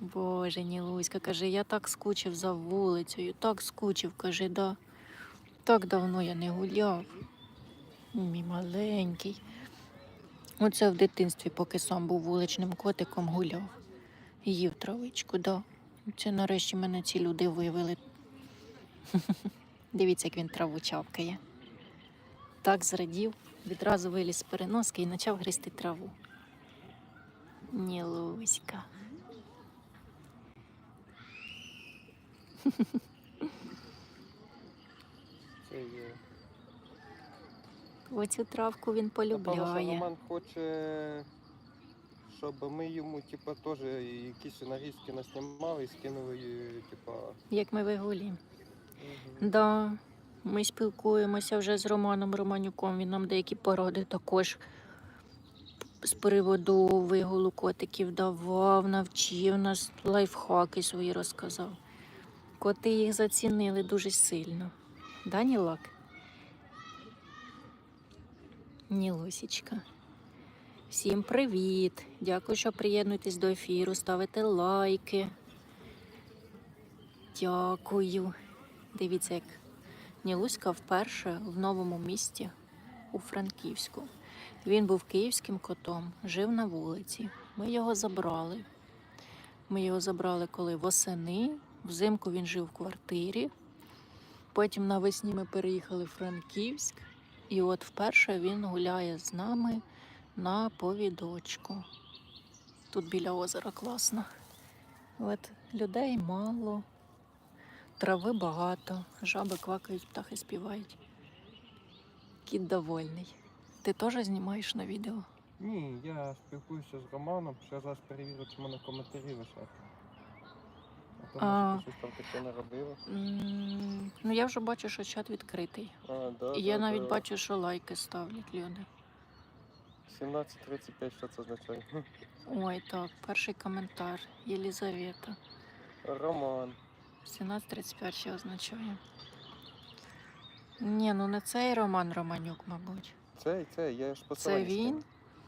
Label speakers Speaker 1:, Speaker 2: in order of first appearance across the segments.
Speaker 1: Боже, Нілуська, каже, я так скучив за вулицею, так скучив, каже, да. Так давно я не гуляв. Мій маленький. Оце в дитинстві, поки сам був вуличним котиком, гуляв. Їв травичку, да. Це нарешті мене ці люди вивели. Дивіться, як він траву чавкає. Так зрадів, відразу виліз з переноски і почав гризти траву. Нілуська.
Speaker 2: Це є.
Speaker 1: Оцю травку він
Speaker 2: Напевно, що
Speaker 1: полюбляє.
Speaker 2: Роман хоче, щоб ми йому типа, теж якісь нарізки наснімали і скинули, е, типа.
Speaker 1: Як ми вигулюємо.
Speaker 2: мгм.
Speaker 1: Да, ми спілкуємося вже з Романом Романюком. Він нам деякі поради також з приводу вигулу котиків давав, навчив нас, лайфхаки свої розказав. Коти їх зацінили дуже сильно. Да, Нілак? Нілосічка. Всім привіт! Дякую, що приєднуєтесь до ефіру, ставите лайки. Дякую. Дивіться, як Нілуська вперше в новому місті у Франківську. Він був київським котом, жив на вулиці. Ми його забрали. Ми його забрали коли восени. Взимку він жив в квартирі. Потім навесні ми переїхали в Франківськ. І от вперше він гуляє з нами на повідочку. Тут біля озера класно. От людей мало, трави багато, жаби квакають, птахи співають. Кіт довольний. Ти теж знімаєш на відео?
Speaker 2: Ні, я спілкуюся з Романом, ще зараз перевірю, чи мене коментарі висять. А може ти щось там таке не робила.
Speaker 1: Ну, я вже бачу, що чат відкритий.
Speaker 2: А, да,
Speaker 1: І я
Speaker 2: да,
Speaker 1: навіть
Speaker 2: да.
Speaker 1: бачу, що лайки ставлять люди.
Speaker 2: 17.35, що це означає?
Speaker 1: Ой, так, перший коментар. Єлізавета.
Speaker 2: Роман.
Speaker 1: 17.35 ще означає. Ні, ну не цей Роман Романюк, мабуть.
Speaker 2: Цей, цей, я ж
Speaker 1: Це
Speaker 2: посилання
Speaker 1: він?
Speaker 2: скину.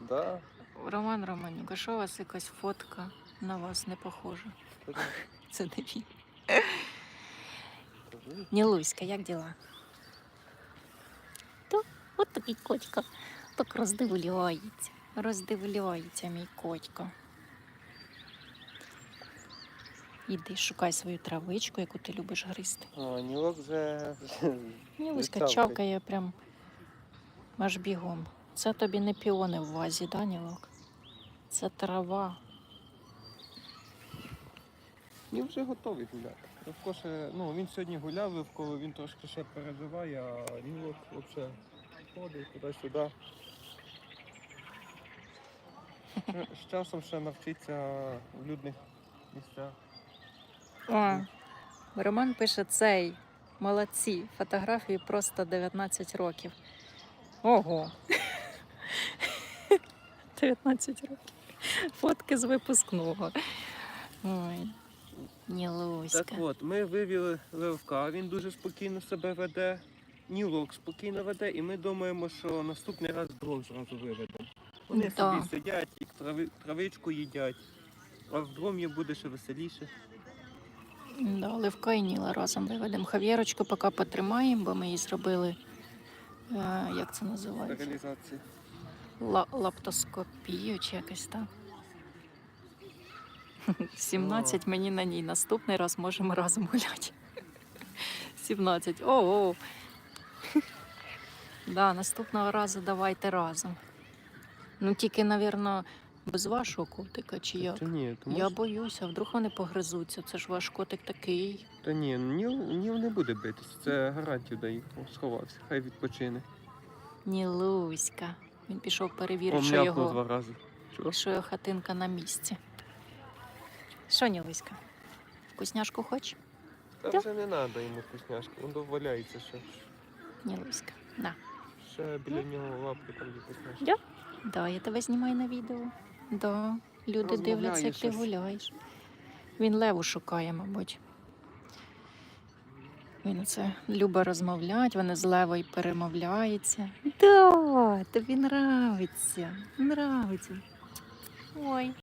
Speaker 2: Да.
Speaker 1: Роман Романюк, а що у вас якась фотка на вас не похожа?
Speaker 2: Це
Speaker 1: Це не він. Нілуська, як діла? То от такий котька. Так роздивляється. Роздивляється мій котько. Іди, шукай свою травичку, яку ти любиш гризти.
Speaker 2: О, Нілок вже...
Speaker 1: Нілуська
Speaker 2: Чавкає.
Speaker 1: чавкає прям аж бігом. Це тобі не піони в вазі, да, Нілок? Це трава.
Speaker 2: Він вже готовий гуляти. Левко ще, ну, він сьогодні гуляв, Левко, він трошки ще переживає, а Нілок взагалі ходить туди-сюди. З часом ще навчиться в людних місцях.
Speaker 1: О, Роман пише цей. Молодці. Фотографії просто 19 років. Ого. 19 років. Фотки з випускного. Ой, Нілуська.
Speaker 2: Так от, ми вивели Левка, він дуже спокійно себе веде. Нілок спокійно веде, і ми думаємо, що наступний раз дрон зразу виведемо. Вони
Speaker 1: Да.
Speaker 2: собі сидять, і трави, травичку їдять, а вдвом їм буде ще веселіше.
Speaker 1: Да, Левка і Ніла разом виведемо. Хав'єрочку поки потримаємо, бо ми їй зробили, е, як це називається?
Speaker 2: Стерилізація.
Speaker 1: Ла- лаптоскопію чи якось так. 17 мені на ній. Наступний раз можемо разом гуляти. 17. О-о. Да, наступного разу давайте разом. Ну тільки, напевно, без вашого котика чи як.
Speaker 2: Та ні, тому
Speaker 1: Я
Speaker 2: що-
Speaker 1: боюся, вдруг вони погризуться. Це ж ваш котик такий.
Speaker 2: Та ні, Ніл, Ніл не буде битися. Це гарантія дає. Сховався, хай відпочине.
Speaker 1: Нілуська. Він пішов перевірити, що його,
Speaker 2: два рази. Чого?
Speaker 1: що його хатинка на місці. Що, Нілуська? Вкусняшку хоч?
Speaker 2: Та вже не треба йому вкусняшки, він доваляється ще.
Speaker 1: Нілуська. На.
Speaker 2: Ще біля нього лапки там є вкусняшки.
Speaker 1: Да? Да, я тебе знімаю на відео. Да. Люди
Speaker 2: Розмовляє
Speaker 1: дивляться, як ти
Speaker 2: щось.
Speaker 1: гуляєш. Він леву шукає, мабуть. Він це любить розмовляти, вони з левою перемовляється. Да, тобі нравиться. Нравиться. Ой.